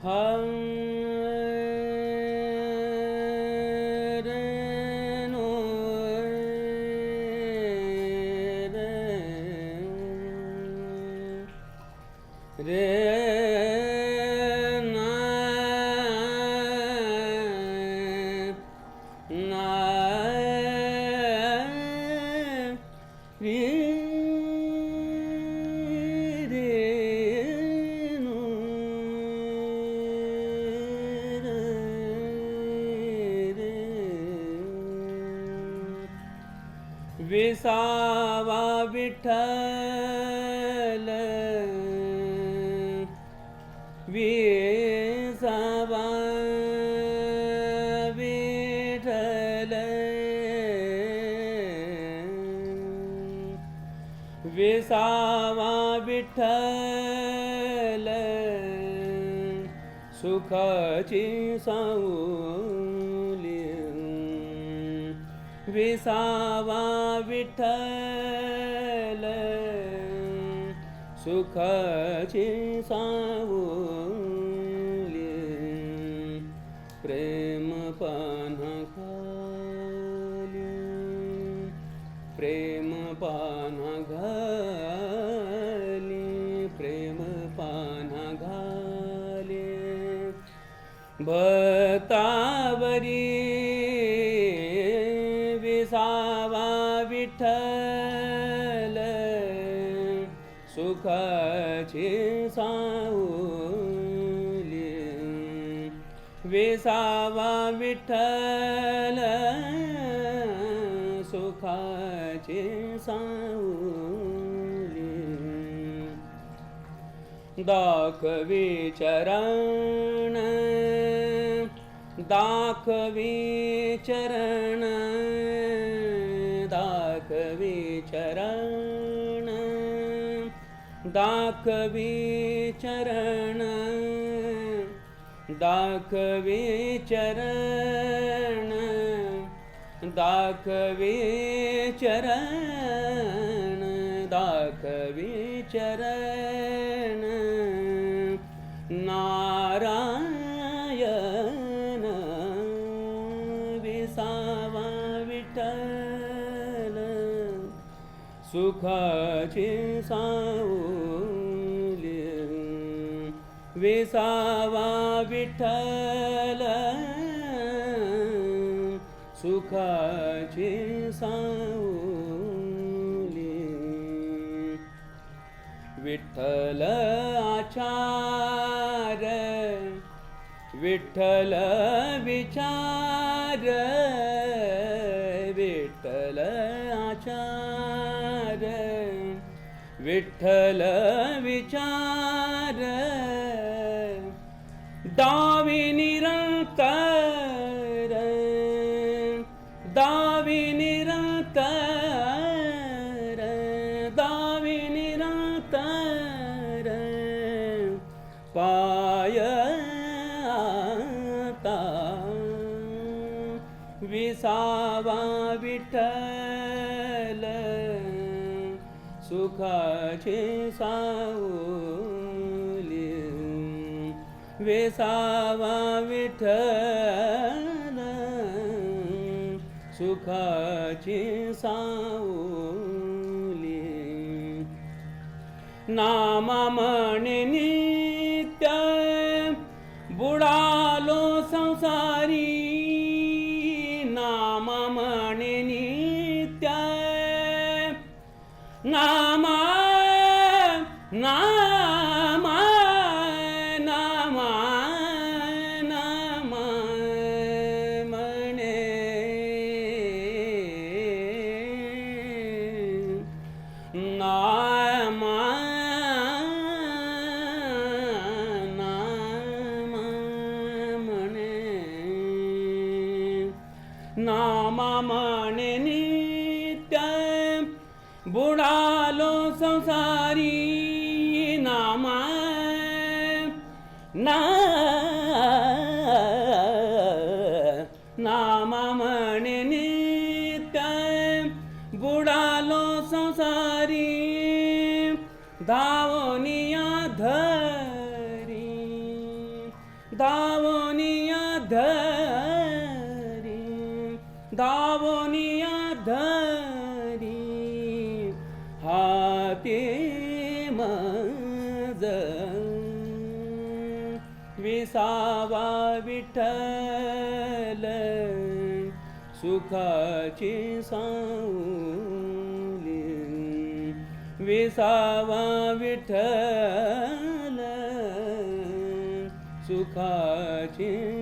Hare विसावा विठ्ठल. विसावा विठ्ठल. विसावा विठ्ठल. सुखाची साऊली विसावा विठ्ठल सुखाची सावली प्रेम पान्हा खाली प्रेम पान्हा घाली प्रेम पान्हा भतावरी विसावा विठ्ठल सुखाचे सावली. दाखवी चरण दाखवी चरण दाखवी चरण दाखवी चरण. दाखवी चरण दाखवी चरण दाखवी चरण। नारायण विसावा विठ्ठल सुखाची साऊ विसावा विठ्ठल सुखाची साऊली विठ्ठल आचार विठ्ठल विचार विठ्ठल आचार विठ्ठल विचार. दावी निरंतर दावी निरंतर दावी निरंतर पाय आता विसावा विठ्ठल सुखाचे साऊ वेसावा विठ्ठल सुखाची सावली. नामा म्हणे नित्य बुडालो संसार नामा नित्य बुडालो संसारी नामा ना नामा नित्य बुडालो संसारी। धावनिया धर दावनिया धरी हाते मज विसावा विठल सुखाची सावली. विसावा विठल सुखाची